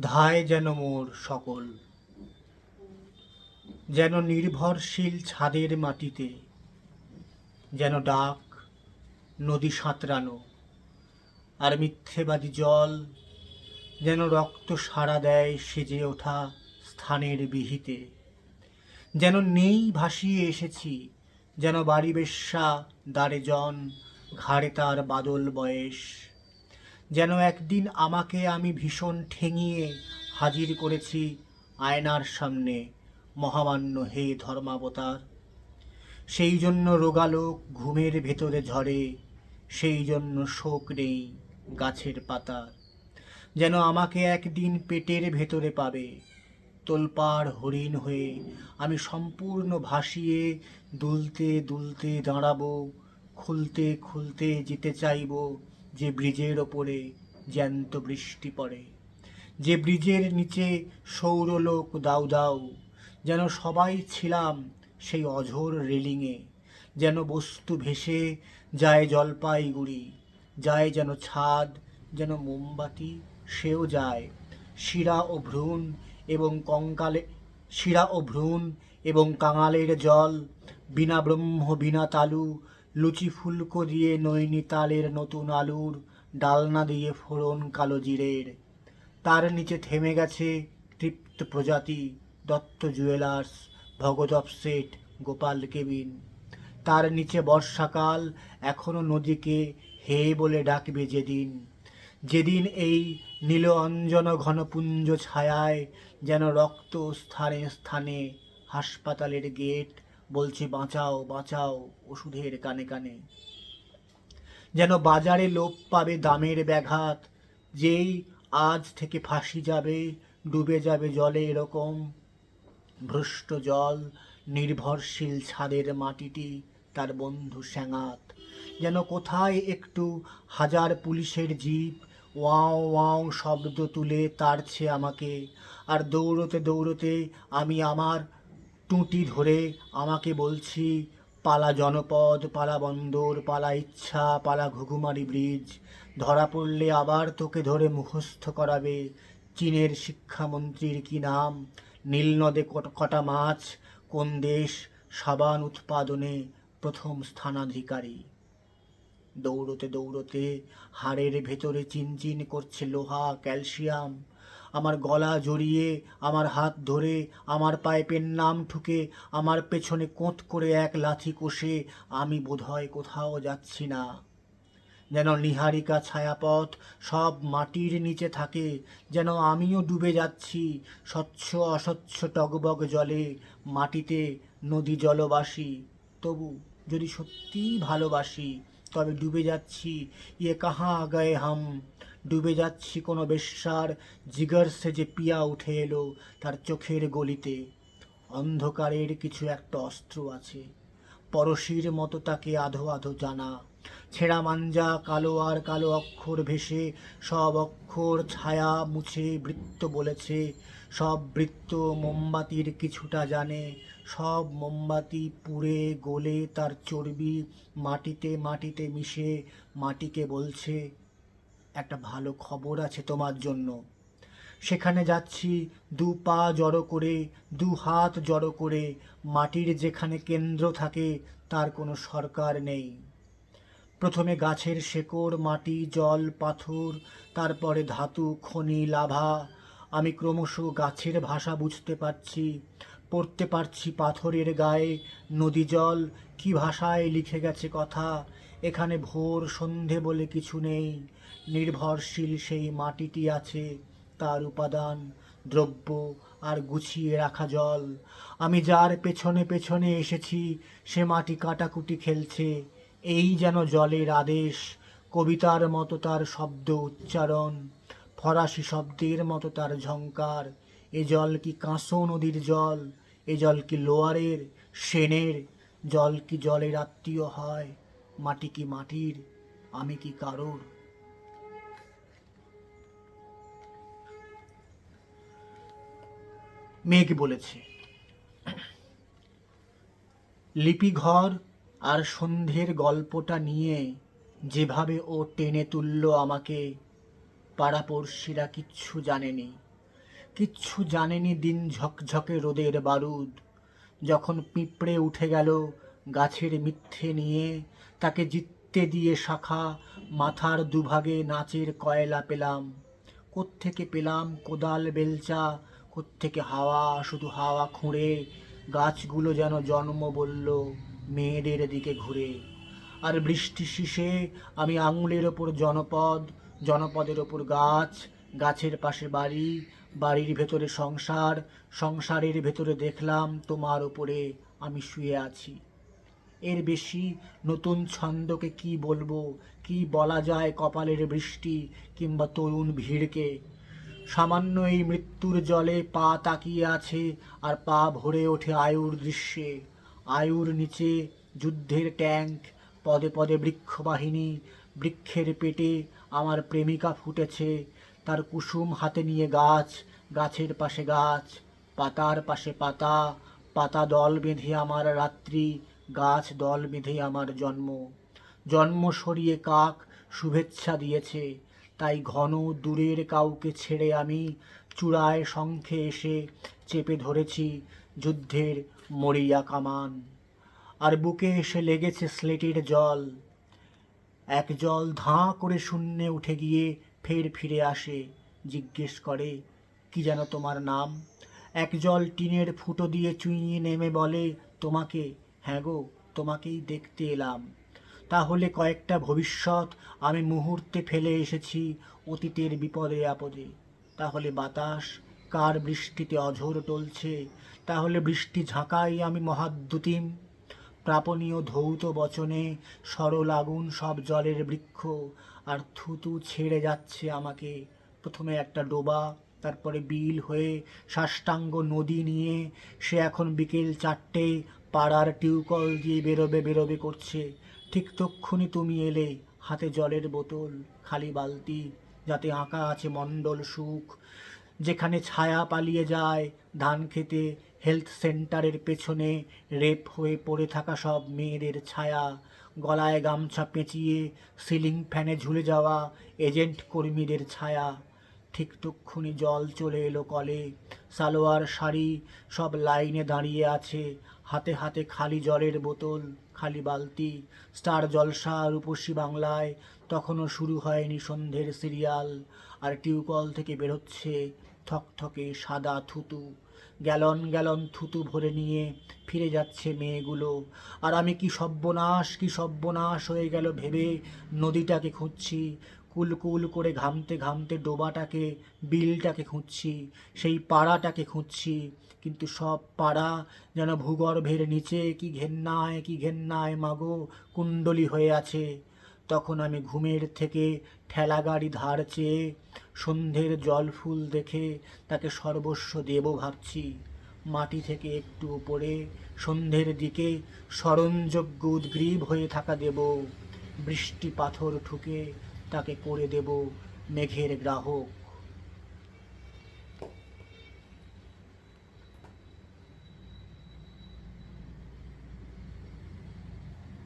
ধায় যেন মোর সকল। যেন নির্ভরশীল ছাদের মাটিতে, যেন ডাক নদী সাঁতরানো, আর মিথ্যেবাদী জল যেন রক্ত সাড়া দেয় সেজে ওঠা স্থানের বিহিতে। যেন নেই ভাসিয়ে এসেছি, যেন বাড়ি বেশ্যা দ্বারে জন ঘাড়ে তার বাদল বয়স। যেন একদিন আমাকে আমি ভীষণ ঠেঙিয়ে হাজির করেছি আয়নার সামনে, মহামান্য হে ধর্মাবতার। সেই জন্য রোগালোক ঘুমের ভেতরে ঝরে, সেই জন্য শোক নেই গাছের পাতার। যেন আমাকে একদিন পেটের ভেতরে পাবে, তোলপাড় হরিণ হয়ে আমি সম্পূর্ণ ভাসিয়ে দুলতে দুলতে দাঁড়াবো, খুলতে খুলতে যেতে চাইব যে ব্রিজের ওপরে জ্যান্ত বৃষ্টি পড়ে, যে ব্রিজের নিচে সৌরলোক দাউ দাউ, যেন সবাই ছিলাম সেই অঝোর রেলিংয়ে যেন বস্তু ভেসে যায় জলপাইগুড়ি, যায় যেন ছাদ, যেন মোমবাতি, সেও যায়। শিরা ও ভ্রূণ এবং কঙ্কালে, শিরা ও ভ্রূণ এবং কাঙালের জল, বিনা ব্রহ্ম, বিনা তালু লুচি ফুলকো দিয়ে নৈনিতালের নতুন আলুর ডালনা দিয়ে ফোড়ন কালো জিরের। তার নিচে থেমে গেছে তৃপ্ত প্রজাতি, দত্ত জুয়েলার্স ভগদপ সেট গোপাল কেবিন। তার নিচে বর্ষাকাল, এখনও নদীকে হে বলে ডাকবে যেদিন। যেদিন এই নীল অঞ্জন ঘনপুঞ্জ ছায়ায় যেন রক্ত স্থানে স্থানে হাসপাতালের গেট বলছে, বাঁচাও বাঁচাও ওষুধের কানে কানে। যেন বাজারে লোপ পাবে দামের ব্যাঘাত, যেই আজ থেকে ফাঁসি যাবে, ডুবে যাবে জলে এরকম। ভ্রষ্ট জল, নির্ভরশীল ছাদের মাটিটি তার বন্ধু স্যাঙাত। যেন কোথায় একটু হাজার পুলিশের জিপ ওয়াও ওয়াও শব্দ তুলে তাড়ছে আমাকে। আর দৌড়তে দৌড়তে আমি আমার টুঁটি ধরে আমাকে বলছি, পালা জনপদ, পালা বন্দর, পালা ইচ্ছা, পালা ঘুঘুমারি ব্রিজ। ধরা পড়লে আবার তোকে ধরে মুখস্থ করাবে। চীনের শিক্ষামন্ত্রীর কি নাম? নীলনদে কট- মাছ? কোন দেশ সাবান উৎপাদনে প্রথম স্থানাধিকারী? দৌড়তে দৌড়তে হাড়ের ভেতরে চিনচিন করছে লোহা, ক্যালসিয়াম। আমার গলা জড়িয়ে, আমার হাত ধরে, আমার পাইপের নাম ঠুকে, আমার পেছনে কোঁত করে এক লাথি কষে, আমি বোধহয় কোথাও যাচ্ছি না। যেন নিহারিকা ছায়াপথ সব মাটির নিচে থাকে, যেন আমিও ডুবে যাচ্ছি স্বচ্ছ অস্বচ্ছ টগবগ জলে, মাটিতে নদী জলবাসী। তবু যদি সত্যিই ভালোবাসি, তবে ডুবে যাচ্ছি ইয়ে কাহা গায়ে হাম? ডুবে যাচ্ছি কোনো বেশ্যার জিগর সে যে পিয়া উঠে এলো তার চোখের গলিতে। অন্ধকারের কিছু একটা অস্ত্র আছে। পরশির মতো তাকে আধো আধো জানা। ছেঁড়া মাঞ্জা, কালো আর কালো অক্ষর ভেসে, সব অক্ষর ছায়া মুছে বৃত্ত বলেছে। সব বৃত্ত মোমবাতির কিছুটা জানে। সব মোমবাতি পুড়ে গলে তার চর্বি মাটিতে মাটিতে মিশে মাটিকে বলছে। একটা ভালো খবর আছে তোমার জন্য। সেখানে যাচ্ছি, দু পা জড়ো করে, দু হাত জড়ো করে, মাটির যেখানে কেন্দ্র থাকে, তার কোনো সরকার নেই। প্রথমে গাছের শেকড়, মাটি, জল, পাথর, তারপরে ধাতু, খনি, লাভা। আমি ক্রমশ গাছের ভাষা বুঝতে পারছি, পড়তে পারছি পাথরের গায়ে, নদী জল, কি ভাষায় লিখে গেছে কথা, এখানে ভোর সন্ধে বলে কিছু নেই। নির্ভরশীল সেই মাটিটি আছে তার উপাদান, দ্রব্য আর গুছিয়ে রাখা জল। আমি যার পেছনে পেছনে এসেছি, সে মাটি কাটাকুটি খেলছে। এই যেন জলের আদেশ, কবিতার মতো তার শব্দ উচ্চারণ, ফরাসি শব্দের মতো তার ঝংকার। এ জল কি কাঁসো নদীর জল? এ জল কি লোয়ারের, সেনের? জল কি জলের আত্মীয় হয়? মাটি কি মাটির? আমি কি কারোর? মেঘ বলেছে। লিপিঘর আর সন্ধ্যের গল্পটা নিয়ে যেভাবে ও টেনে তুলল আমাকে, পাড়াপড়শিরা কিচ্ছু জানেনি। কিচ্ছু জানেনি দিন ঝকঝকে রোদের বারুদ। যখন পিঁপড়ে উঠে গেল গাছের মিথ্যে নিয়ে, তাকে জিততে দিয়ে শাখা মাথার দুভাগে নাচের কয়লা পেলাম। কোত্থেকে পেলাম কোদাল বেলচা কোত্থেকে হাওয়া, শুধু হাওয়া খুঁড়ে, গাছগুলো যেন জন্ম বলল মেয়েদের দিকে ঘুরে। আর বৃষ্টি শীষে আমি আঙুলের ওপর জনপদ, জনপদের ওপর গাছ, গাছের পাশে বাড়ি, বাড়ির ভেতরে সংসার, সংসারের ভেতরে দেখলাম তোমার ওপরে আমি শুয়ে আছি। এর বেশি নতুন ছন্দকে কি বলব, কি বলা যায় কপালের বৃষ্টি কিংবা তরুণ ভিড়কে? সামান্য এই মৃত্যুর জলে পা তাকিয়ে আছে আর পা ভরে ওঠে আয়ুর দৃশ্যে। আয়ুর নিচে যুদ্ধের ট্যাঙ্ক, পদে পদে বৃক্ষবাহিনী, বৃক্ষের পেটে আমার প্রেমিকা ফুটেছে। তার কুসুম হাতে নিয়ে গাছ, গাছের পাশে গাছ, পাতার পাশে পাতা পাতা দল বেঁধে আমার রাত্রি, গাছ দল বেঁধে আমার জন্ম। জন্ম সরিয়ে কাক শুভেচ্ছা দিয়েছে। তাই ঘন দূরের কাউকে ছেড়ে আমি চূড়ায় শঙ্খে এসে চেপে ধরেছি যুদ্ধের মরিয়া কামান। আর বুকে এসে লেগেছে স্লেটের জল। এক জল ধাঁ করে শূন্যে উঠে গিয়ে ফের ফিরে আসে, জিজ্ঞেস করে, কি যেন তোমার নাম? এক জল টিনের ফুটো দিয়ে চুইয়ে নেমে বলে, তোমাকে হ্যাঁ গো, তোমাকেই দেখতে এলাম। তাহলে কয়েকটা ভবিষ্যৎ আমি মুহূর্তে ফেলে এসেছি অতীতের বিপদে আপদে। তাহলে বাতাস, কার বৃষ্টিতে অঝোর টলছে, তাহলে বৃষ্টি ঝাঁকাই আমি মহাদ্যুতিম প্রাপনীয় ধৌত বচনে সরল আগুন সব জলের বৃক্ষ, আর থুতু ছেড়ে যাচ্ছে আমাকে। প্রথমে একটা ডোবা, তারপরে বিল হয়ে সাষ্টাঙ্গ নদী নিয়ে সে এখন বিকেল চারটে পাড়ার টিউকল দিয়ে বেরোবে বেরোবে করছে। ঠিক তক্ষুনি তুমি এলে হাতে জলের বোতল, খালি বালতি, যাতে আঁকা আছে মণ্ডল সুখ। যেখানে ছায়া পালিয়ে যায় ধান খেতে হেলথ সেন্টারের পেছনে রেপ হয়ে পড়ে থাকা সব মেয়েদের ছায়া। গলায় গামছা পেঁচিয়ে সিলিং ফ্যানে ঝুলে যাওয়া এজেন্ট কর্মীদের ছায়া। ঠিক তক্ষুনি জল চলে এলো কলে। সালোয়ার, শাড়ি সব লাইনে দাঁড়িয়ে আছে। হাতে হাতে খালি জলের বোতল, খালি বালতি। স্টার জলসা রূপসী বাংলায় তখনও শুরু হয়নি সন্ধ্যের সিরিয়াল। আর টিউকল থেকে বেরোচ্ছে থকথকে সাদা থুতু। গ্যালন গ্যালন থুতু ভরে নিয়ে ফিরে যাচ্ছে মেয়েগুলো। আর আমি কি সব্যনাশ কি সব্যনাশ হয়ে গেল ভেবে নদীটাকে খুঁজছি। কুলকুল করে ঘামতে ঘামতে ডোবাটাকে, বিলটাকে খুঁজছি, সেই পাড়াটাকে খুঁজছি। কিন্তু সব পাড়া যেন ভূগর্ভের নিচে, কি ঘেন্নায় কি ঘেন্নায় মাগো কুণ্ডলি হয়ে আছে। তখন আমি ঘুমের থেকে ঠেলা গাড়ি ধার চেয়ে সন্ধ্যের জল ফুল দেখে তাকে সর্বস্ব দেব ভাবছি। মাটি থেকে একটু উপরে সন্ধ্যের দিকে স্মরণযোগ্য উদ্গ্রীব হয়ে থাকা দেব। বৃষ্টি পাথর ঠুকে তাকে করে দেব মেঘের গ্রাহক।